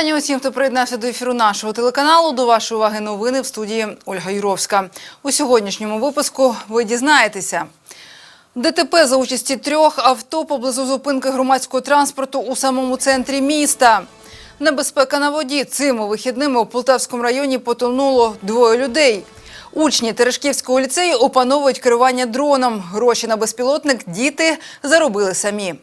Вітання усім, хто приєднався до ефіру нашого телеканалу. До вашої уваги новини в студії Ольга Юровська. У сьогоднішньому випуску ви дізнаєтеся. ДТП за участі трьох авто поблизу зупинки громадського транспорту у самому центрі міста. Небезпека на воді. Цими вихідними у Полтавському районі потонуло двоє людей. Учні Терешківського ліцею опановують керування дроном. Гроші на безпілотник діти заробили самі.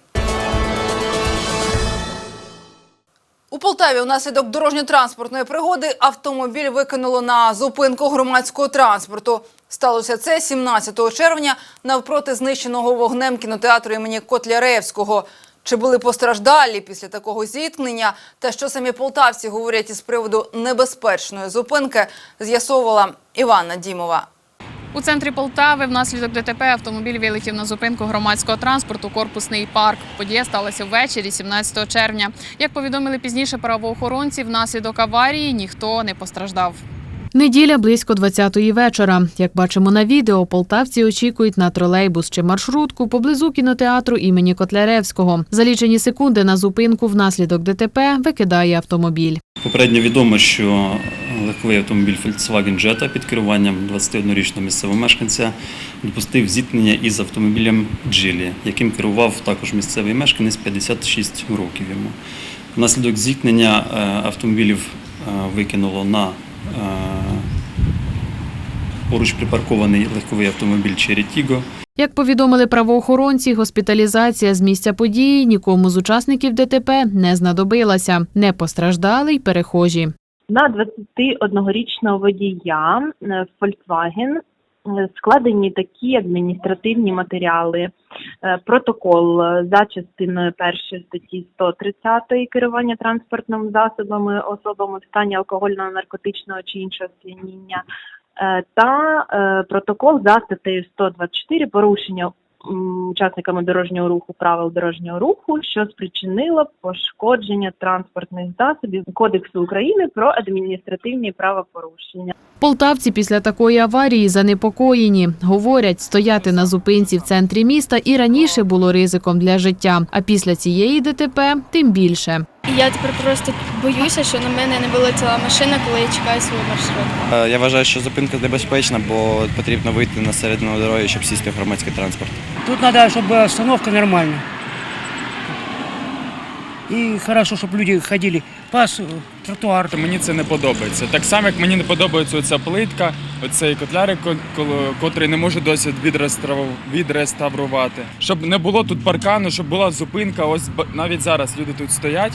У Полтаві унаслідок дорожньо-транспортної пригоди автомобіль викинуло на зупинку громадського транспорту. Сталося це 17 червня навпроти знищеного вогнем кінотеатру імені Котляревського. Чи були постраждалі після такого зіткнення? Та що самі полтавці говорять із приводу небезпечної зупинки, з'ясовувала Іванна Дімова. У центрі Полтави внаслідок ДТП автомобіль вилетів на зупинку громадського транспорту Корпусний парк. Подія сталася ввечері 17 червня. Як повідомили пізніше правоохоронці, внаслідок аварії ніхто не постраждав. Неділя близько 20-ї вечора. Як бачимо на відео, полтавці очікують на тролейбус чи маршрутку поблизу кінотеатру імені Котляревського. За лічені секунди на зупинку внаслідок ДТП викидає автомобіль. Попередньо відомо, що легковий автомобіль Volkswagen Jetta під керуванням 21-річного місцевого мешканця допустив зіткнення із автомобілем Джилі, яким керував також місцевий мешканець 56 років йому. Внаслідок зіткнення е, автомобілів е, викинуло на е, поруч припаркований легковий автомобіль Черетіго. Як повідомили правоохоронці, госпіталізація з місця події нікому з учасників ДТП не знадобилася. Не постраждали й перехожі. На 21-річного водія е, Volkswagen складені такі адміністративні матеріали. Е, Протокол е, за частиною першої статті 130 керування транспортними засобами особами в стані алкогольного, наркотичного чи іншого сп'яніння е, та протокол за статтею 124 порушення учасниками дорожнього руху правил дорожнього руху, що спричинило пошкодження транспортних засобів Кодексу України про адміністративні правопорушення. Полтавці після такої аварії занепокоєні. Говорять, стояти на зупинці в центрі міста і раніше було ризиком для життя. А після цієї ДТП тим більше. І я тепер просто боюся, що на мене не вилетіла машина, коли я чекаю свою маршрутку. Е, Я вважаю, що зупинка небезпечна, бо потрібно вийти на середину дороги, щоб сісти в громадський транспорт. Тут надо, чтобы остановка нормальная. И хорошо, чтобы люди ходили по тротуару. Мені це не подобається. Так само, як мені не подобається оця плитка, оцей котлярик, коло- котрий не може досі відреставру- відреставрувати. Щоб не було тут паркану, щоб була зупинка. Ось навіть зараз люди тут стоять.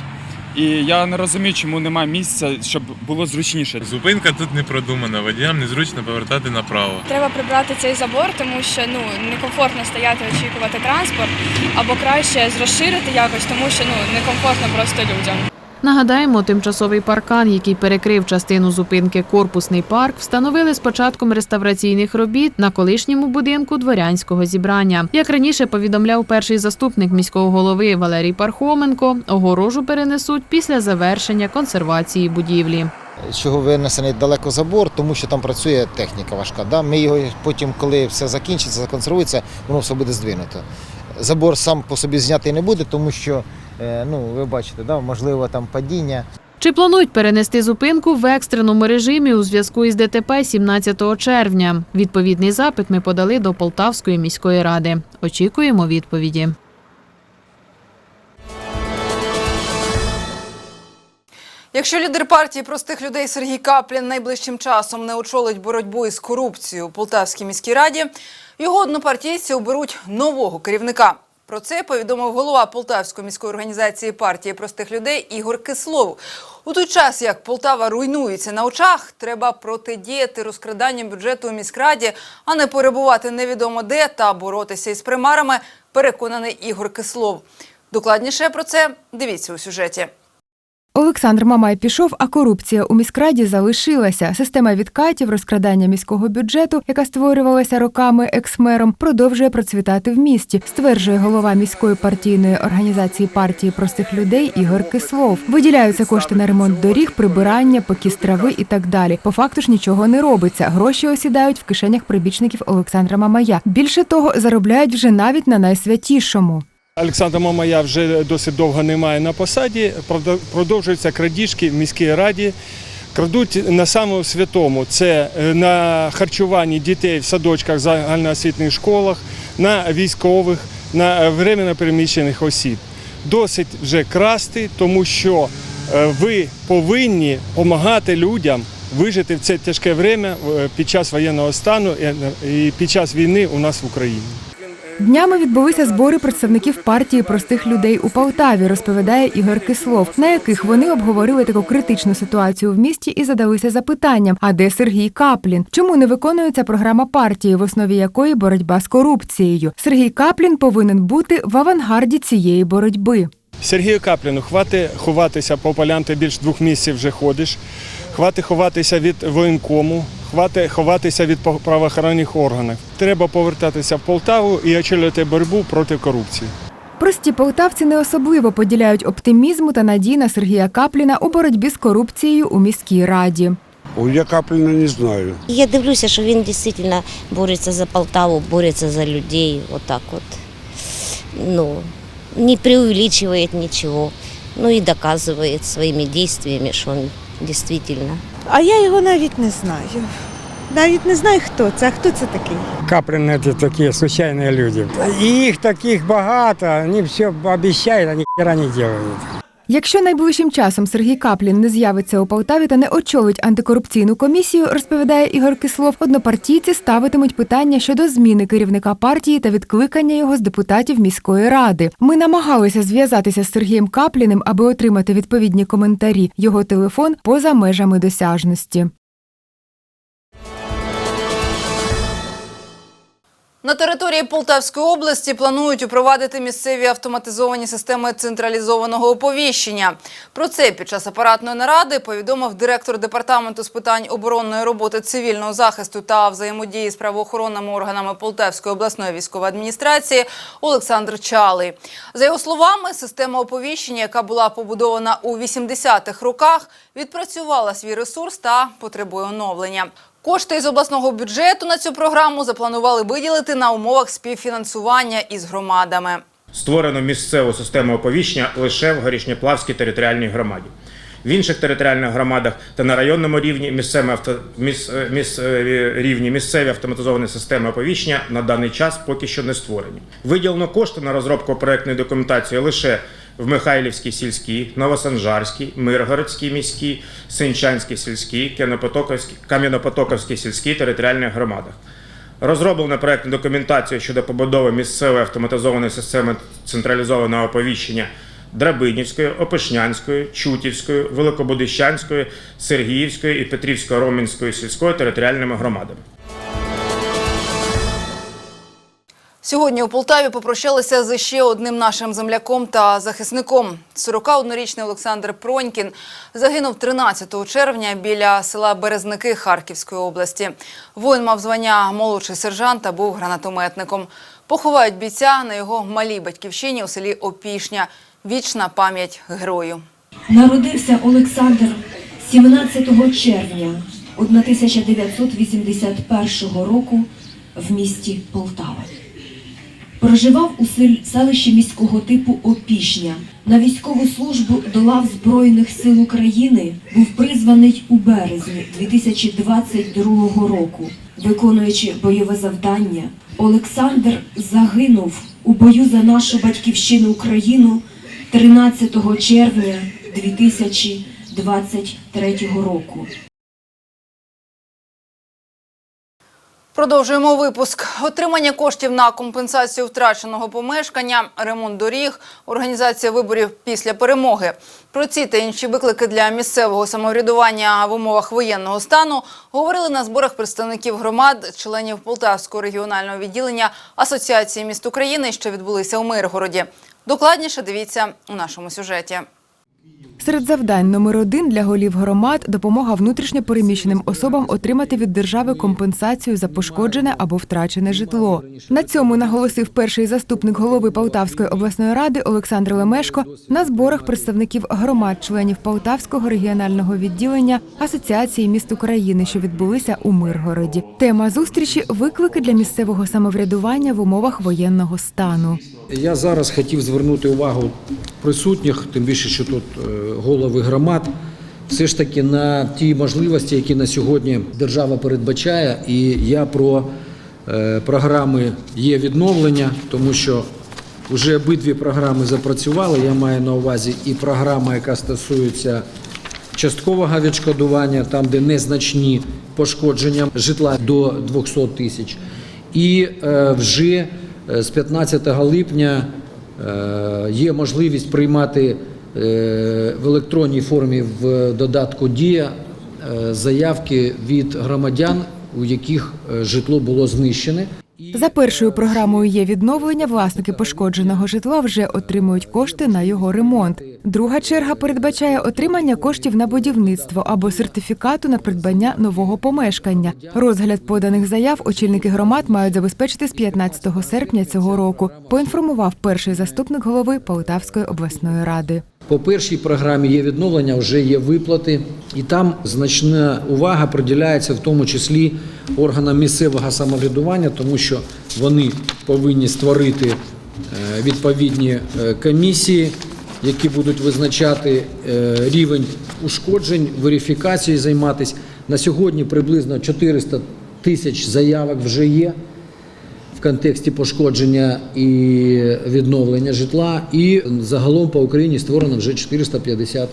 І я не розумію, чому немає місця, щоб було зручніше. Зупинка тут не продумана, водіям незручно повертати направо. Треба прибрати цей забор, тому що ну некомфортно стояти очікувати транспорт, або краще розширити якось, тому що ну некомфортно просто людям. Нагадаємо, тимчасовий паркан, який перекрив частину зупинки Корпусний парк, встановили з початком реставраційних робіт на колишньому будинку дворянського зібрання. Як раніше повідомляв перший заступник міського голови Валерій Пархоменко, огорожу перенесуть після завершення консервації будівлі. чого винесений далеко забор, тому що там працює техніка важка. Да? Ми його потім, коли все закінчиться, законсервується, воно все буде здвинуто. Забор сам по собі знятий не буде, тому що, ну, ви бачите, да? можливо, там падіння. Чи планують перенести зупинку в екстреному режимі у зв'язку із ДТП 17 червня? Відповідний запит ми подали до Полтавської міської ради. Очікуємо відповіді. Якщо лідер партії простих людей Сергій Каплін найближчим часом не очолить боротьбу із корупцією у Полтавській міській раді, його однопартійці оберуть нового керівника. Про це повідомив голова Полтавської міської організації партії простих людей Ігор Кислов. У той час, як Полтава руйнується на очах, треба протидіяти розкраданням бюджету у міськраді, а не перебувати невідомо де та боротися із примарами, переконаний Ігор Кислов. Докладніше про це дивіться у сюжеті. Олександр Мамай пішов, а корупція у міськраді залишилася. Система відкатів, розкрадання міського бюджету, яка створювалася роками екс-мером, продовжує процвітати в місті, стверджує голова міської партійної організації партії простих людей Ігор Кислов. Виділяються кошти на ремонт доріг, прибирання, покіс трави і так далі. По факту ж нічого не робиться. Гроші осідають в кишенях прибічників Олександра Мамая. Більше того, заробляють вже навіть на найсвятішому. Олександра Мамая вже досить довго немає на посаді. Продовжуються крадіжки в міській раді. Крадуть на самому святому це е, на харчуванні дітей в садочках, загальноосвітніх школах, на військових, на е, временно переміщених осіб. Досить вже красти, тому що е, ви повинні допомагати людям вижити в це тяжке е, під час воєнного стану і під час війни у нас в Україні. Днями відбулися збори представників партії простих людей у Полтаві, розповідає Ігор Кислов, на яких вони обговорили таку критичну ситуацію в місті і задалися запитанням: а де Сергій Каплін? Чому не виконується програма партії, в основі якої боротьба з корупцією? Сергій Каплін повинен бути в авангарді цієї боротьби. Сергію Капліну, хвати ховатися по полям, ти більш двох місяців вже ходиш. Хвати ховатися від воєнкому, хвати ховатися від правоохоронних органів. Треба повертатися в Полтаву і очолювати боротьбу проти корупції. Прості полтавці не особливо поділяють оптимізму та надій на Сергія Капліна у боротьбі з корупцією у міській раді. Я Капліна не знаю. Я дивлюся, що він дійсно бореться за Полтаву, бореться за людей. Вот так вот. Ну, не преувеличивает ничего. Ну и доказывает своими действиями, что он действительно А я його навіть не знаю. Навіть не знаю, хто це. А хто це такий? Каплин такі звичайні люди. Їх их таких багато, вони все обіцяють, а ніхера не делают. Якщо найближчим часом Сергій Каплін не з'явиться у Полтаві та не очолить антикорупційну комісію, розповідає Ігор Кислов, однопартійці ставитимуть питання щодо зміни керівника партії та відкликання його з депутатів міської ради. Ми намагалися зв'язатися з Сергієм Капліним, аби отримати відповідні коментарі. Його телефон поза межами досяжності. На території Полтавської області планують упровадити місцеві автоматизовані системи централізованого оповіщення. Про це під час апаратної наради повідомив директор департаменту з питань оборонної роботи цивільного захисту та взаємодії з правоохоронними органами Полтавської обласної військової адміністрації Олександр Чалий. За його словами, система оповіщення, яка була побудована у 80-х роках, відпрацювала свій ресурс та потребує оновлення. Кошти із обласного бюджету на цю програму запланували виділити на умовах співфінансування із громадами. Створено місцеву систему оповіщення лише в Горішньоплавській територіальній громаді. В інших територіальних громадах та на районному рівні місцеві, авто, міс, е, місцеві рівні місцеві автоматизовані системи оповіщення на даний час поки що не створені. Виділено кошти на розробку проектної документації лише в Михайлівській сільській, Новосанжарській, Миргородській міській, Синчанській сільській, Кам'янопотоковській- сільській територіальних громадах. Розроблено проектну документацію щодо побудови місцевої автоматизованої системи централізованого оповіщення Драбинівської, Опишнянської, Чутівської, Великобудищанської, Сергіївської і Петрівсько-Ромінської сільської територіальними громадами. Сьогодні у Полтаві попрощалися з ще одним нашим земляком та захисником. 41-річний Олександр Пронькін загинув 13 червня біля села Березники Харківської області. Воїн мав звання молодший сержант та був гранатометником. Поховають бійця на його малій батьківщині у селі Опішня. Вічна пам'ять герою. Народився Олександр 17 червня 1981 року в місті Полтава. Проживав у сел- селищі міського типу Опішня. На військову службу до лав Збройних сил України був призваний у березні 2022 року. Виконуючи бойове завдання, Олександр загинув у бою за нашу батьківщину Україну 13 червня 2023 року. Продовжуємо випуск. Отримання коштів на компенсацію втраченого помешкання, ремонт доріг, організація виборів після перемоги. Про ці та інші виклики для місцевого самоврядування в умовах воєнного стану говорили на зборах представників громад, членів Полтавського регіонального відділення Асоціації міст України, що відбулися у Миргороді. Докладніше дивіться у нашому сюжеті. Серед завдань номер один для голів громад допомога внутрішньо переміщеним особам отримати від держави компенсацію за пошкоджене або втрачене житло. На цьому наголосив перший заступник голови Полтавської обласної ради Олександр Лемешко на зборах представників громад, членів Полтавського регіонального відділення Асоціації міст України, що відбулися у Миргороді. Тема зустрічі виклики для місцевого самоврядування в умовах воєнного стану. Я зараз хотів звернути увагу присутніх, тим більше, що тут е, голови громад, все ж таки на ті можливості, які на сьогодні держава передбачає. І я про е, програми є відновлення, тому що вже обидві програми запрацювали. Я маю на увазі і програма, яка стосується часткового відшкодування, там, де незначні пошкодження житла до 200 тисяч. І е, вже з 15 липня є можливість приймати е, в електронній формі в додатку Дія е, заявки від громадян, у яких е, житло було знищене. За першою програмою є відновлення. Власники пошкодженого житла вже отримують кошти на його ремонт. Друга черга передбачає отримання коштів на будівництво або сертифікату на придбання нового помешкання. Розгляд поданих заяв очільники громад мають забезпечити з 15 серпня цього року. Поінформував перший заступник голови Полтавської обласної ради. По першій програмі є відновлення, вже є виплати, і там значна увага приділяється в тому числі органам місцевого самоврядування, тому що вони повинні створити е, відповідні е, комісії, які будуть визначати е, рівень ушкоджень, верифікацією займатися. На сьогодні приблизно 400 тисяч заявок вже є в контексті пошкодження і відновлення житла. І загалом по Україні створено вже 450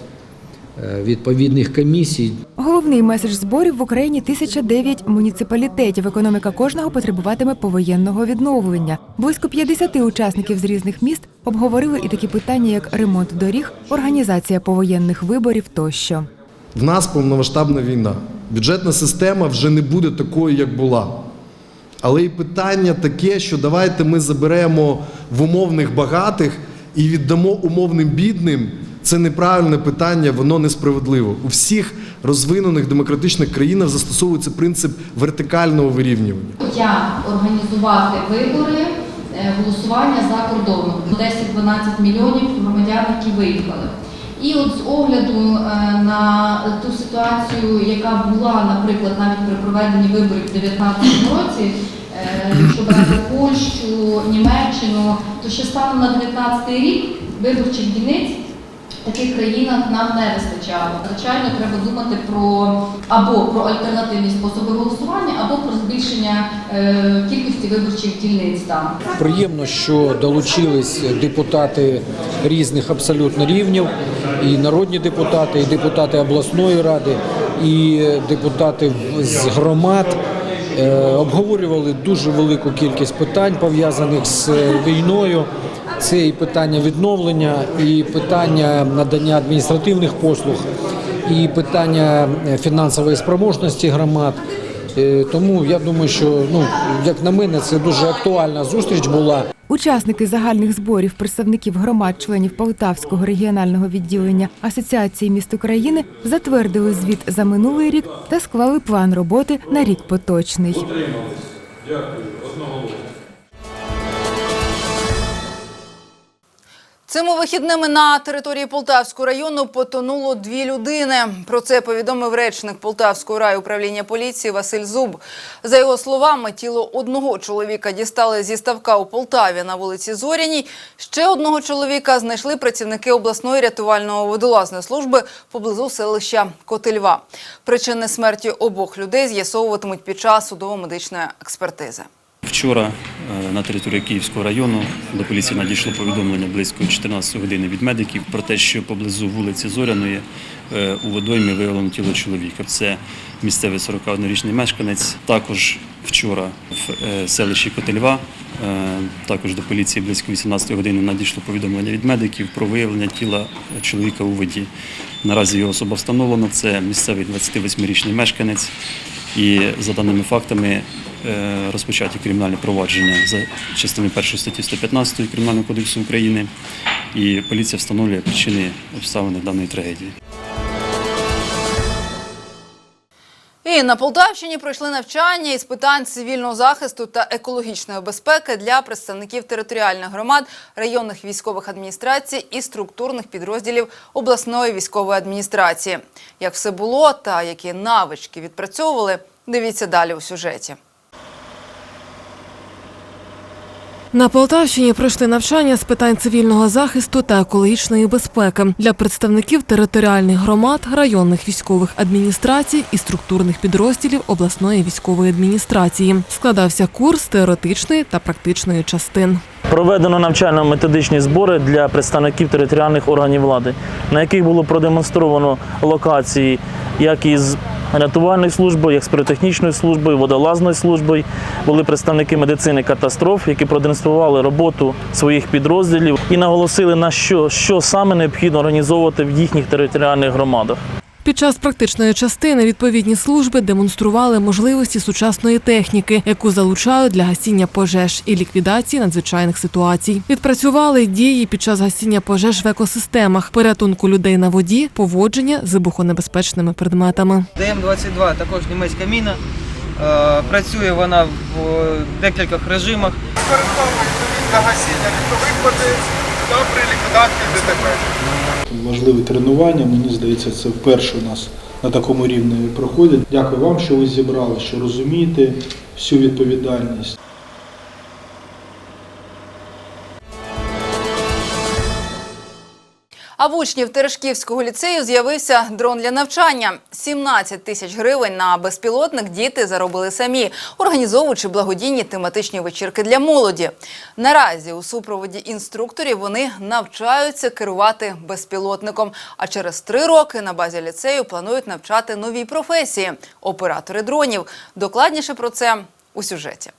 е, відповідних комісій. Головний меседж зборів в Україні 1009 муніципалітетів. Економіка кожного потребуватиме повоєнного відновлення. Близько 50 учасників з різних міст обговорили і такі питання, як ремонт доріг, організація повоєнних виборів тощо. В нас повномасштабна війна. Бюджетна система вже не буде такою, як була. Але і питання таке, що давайте ми заберемо в умовних багатих і віддамо умовним бідним. Це неправильне питання, воно несправедливо. У всіх розвинених демократичних країнах застосовується принцип вертикального вирівнювання. Як організувати вибори, е, голосування за кордоном? 10-12 мільйонів громадян, які виїхали. І от з огляду е, на ту ситуацію, яка була, наприклад, навіть при проведенні виборів у 2019 році, е, якщо брати Польщу, Німеччину, то ще станом на 2019 рік виборчих дільниць в таких країнах нам не вистачало. Звичайно, треба думати про або про альтернативні способи голосування, або про збільшення е, кількості виборчих дільниць там. Приємно, що долучились депутати різних абсолютно рівнів, і народні депутати, і депутати обласної ради, і депутати з громад. Е, Обговорювали дуже велику кількість питань пов'язаних з війною. Це і питання відновлення, і питання надання адміністративних послуг, і питання е, фінансової спроможності громад. Е, Тому я думаю, що ну як на мене, це дуже актуальна зустріч була. Учасники загальних зборів представників громад членів Полтавського регіонального відділення Асоціації міст України затвердили звіт за минулий рік та склали план роботи на рік поточний. Цими вихідними на території Полтавського району потонуло дві людини. Про це повідомив речник Полтавського райуправління поліції Василь Зуб. За його словами, тіло одного чоловіка дістали зі ставка у Полтаві на вулиці Зоряній. Ще одного чоловіка знайшли працівники обласної рятувально-водолазної служби поблизу селища Котельва. Причини смерті обох людей з'ясовуватимуть під час судово-медичної експертизи. Вчора е, на території Київського району до поліції надійшло повідомлення близько 14 години від медиків про те, що поблизу вулиці Зоряної е, у водоймі виявлено тіло чоловіка. Це місцевий 41-річний мешканець. Також вчора в е, селищі Котельва, також до поліції близько 18 години надійшло повідомлення від медиків про виявлення тіла чоловіка у воді. Наразі його особа встановлена. Це місцевий 28-річний мешканець. І за даними фактами е, розпочаті кримінальні провадження за частиною 1 статті 115 Кримінального кодексу України. І поліція встановлює причини обставини даної трагедії. На Полтавщині пройшли навчання із питань цивільного захисту та екологічної безпеки для представників територіальних громад, районних військових адміністрацій і структурних підрозділів обласної військової адміністрації. Як все було та які навички відпрацьовували, дивіться далі у сюжеті. На Полтавщині пройшли навчання з питань цивільного захисту та екологічної безпеки для представників територіальних громад, районних військових адміністрацій і структурних підрозділів обласної військової адміністрації. Складався курс теоретичної та практичної частин. Проведено навчально-методичні збори для представників територіальних органів влади, на яких було продемонстровано локації як із як з піротехнічною службою, водолазною службою. Були представники медицини катастроф, які продемонстрували роботу своїх підрозділів і наголосили на що, що саме необхідно організовувати в їхніх територіальних громадах. Під час практичної частини відповідні служби демонстрували можливості сучасної техніки, яку залучають для гасіння пожеж і ліквідації надзвичайних ситуацій. Відпрацювали дії під час гасіння пожеж в екосистемах, порятунку людей на воді, поводження з вибухонебезпечними предметами. ДМ-22 також німецька міна. Е, Працює вона в е, декількох режимах. для гасіння лісових та при ліквідації ДТП. Важливі тренування, мені здається, це вперше у нас на такому рівні проходять. Дякую вам, що ви зібрали, що розумієте всю відповідальність. А в учнів Терешківського ліцею з'явився дрон для навчання. 17 тисяч гривень на безпілотник діти заробили самі, організовуючи благодійні тематичні вечірки для молоді. Наразі у супроводі інструкторів вони навчаються керувати безпілотником. А через три роки на базі ліцею планують навчати нові професії оператори дронів. Докладніше про це у сюжеті.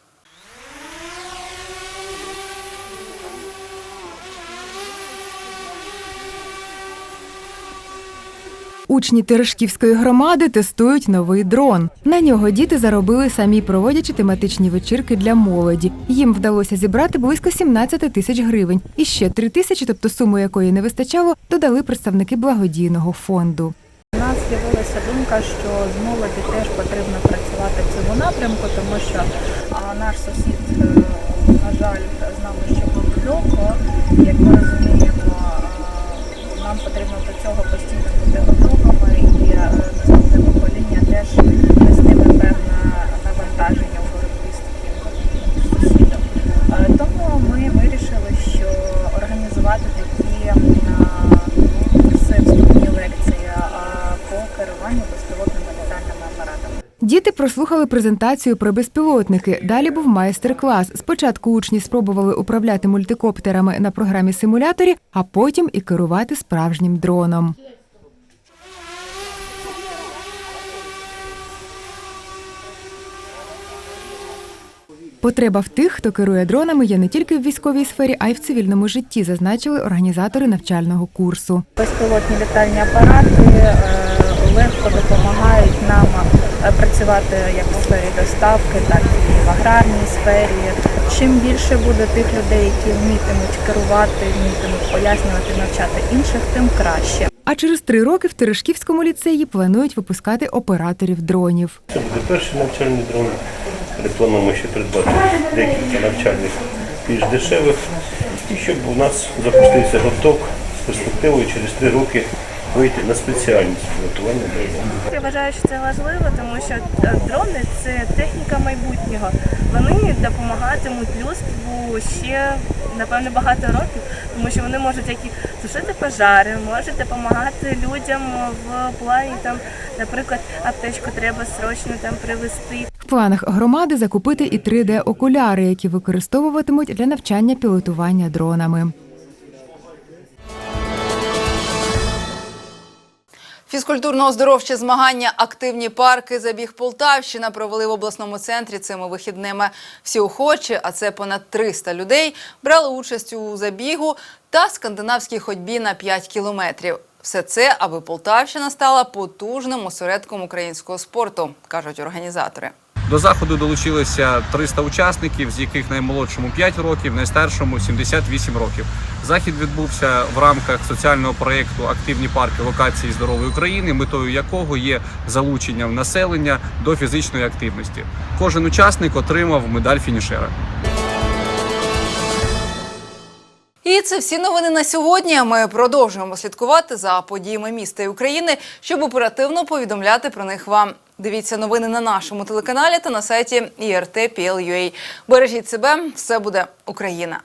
Учні Терешківської громади тестують новий дрон. На нього діти заробили самі, проводячи тематичні вечірки для молоді. Їм вдалося зібрати близько 17 тисяч гривень. І ще 3 тисячі, тобто суму якої не вистачало, додали представники благодійного фонду. У нас з'явилася думка, що з молоді теж потрібно працювати в цьому напрямку, тому що наш сусід, е, на жаль, з нами ще був далеко. Як ми розуміємо, нам потрібно до цього постійно бути готовими і е, наступне покоління теж нестиме певне навантаження у боротьбі з таким сусідом. Е, Тому ми вирішили, що організувати такі курси, вступні лекції по керуванню. Діти прослухали презентацію про безпілотники. Далі був майстер-клас. Спочатку учні спробували управляти мультикоптерами на програмі симуляторі, а потім і керувати справжнім дроном. Потреба в тих, хто керує дронами, є не тільки в військовій сфері, а й в цивільному житті, зазначили організатори навчального курсу. Безпілотні літальні апарати е, легко допомагають нам е, працювати як в сфері доставки, так і в аграрній сфері. Чим більше буде тих людей, які вмітимуть керувати, вмітимуть пояснювати, навчати інших, тим краще. А через три роки в Терешківському ліцеї планують випускати операторів дронів. Це буде перший навчальний дрон. Плануємо ще придбати декілька навчальних більш дешевих. І щоб у нас запустився гурток з перспективою через три роки вийти на спеціальність пілотування дронів. Я вважаю, що це важливо, тому що е, дрони це техніка майбутнього. Вони допомагатимуть людству ще напевно багато років, тому що вони можуть як і тушити пожари, можуть допомагати людям в плані там, наприклад, аптечку треба срочно там привезти. В планах громади закупити і 3D-окуляри, які використовуватимуть для навчання пілотування дронами. Фізкультурно-оздоровчі змагання Активні парки забіг Полтавщина провели в обласному центрі цими вихідними. Всі охочі, а це понад 300 людей, брали участь у забігу та скандинавській ходьбі на 5 кілометрів. Все це, аби Полтавщина стала потужним осередком українського спорту, кажуть організатори. До заходу долучилися 300 учасників, з яких наймолодшому 5 років, найстаршому 78 років. Захід відбувся в рамках соціального проєкту Активні парки локації здорової України, метою якого є залучення населення до фізичної активності. Кожен учасник отримав медаль фінішера. І це всі новини на сьогодні. Ми продовжуємо слідкувати за подіями міста і України, щоб оперативно повідомляти про них вам. Дивіться новини на нашому телеканалі та на сайті IRT.PL.UA. Бережіть себе, все буде Україна.